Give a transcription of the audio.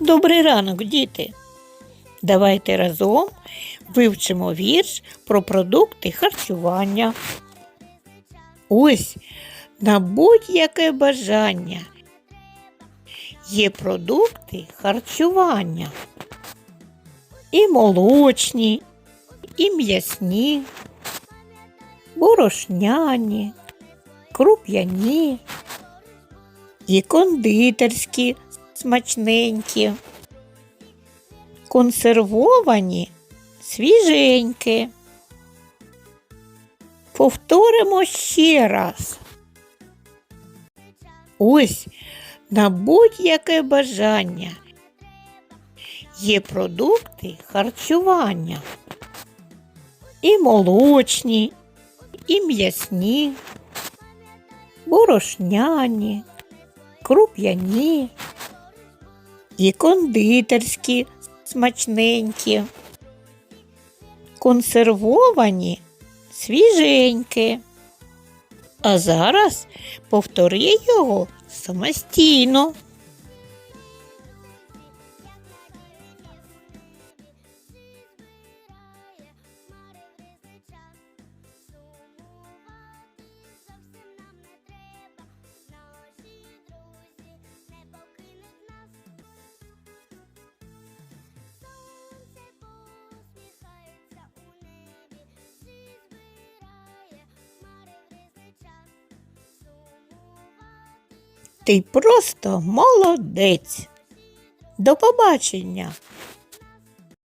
Добрий ранок, діти. Давайте разом вивчимо вірш про продукти харчування. Ось на будь-яке бажання є продукти харчування. І молочні, і м'ясні, борошняні, круп'яні, і кондитерські смачненькі, консервовані свіженькі. Повторимо ще раз. Ось на будь-яке бажання є продукти харчування. І молочні, і м'ясні, борошняні, круп'яні, і кондитерські смачненькі, консервовані свіженькі. А зараз повтори його самостійно. Ти просто молодець. До побачення!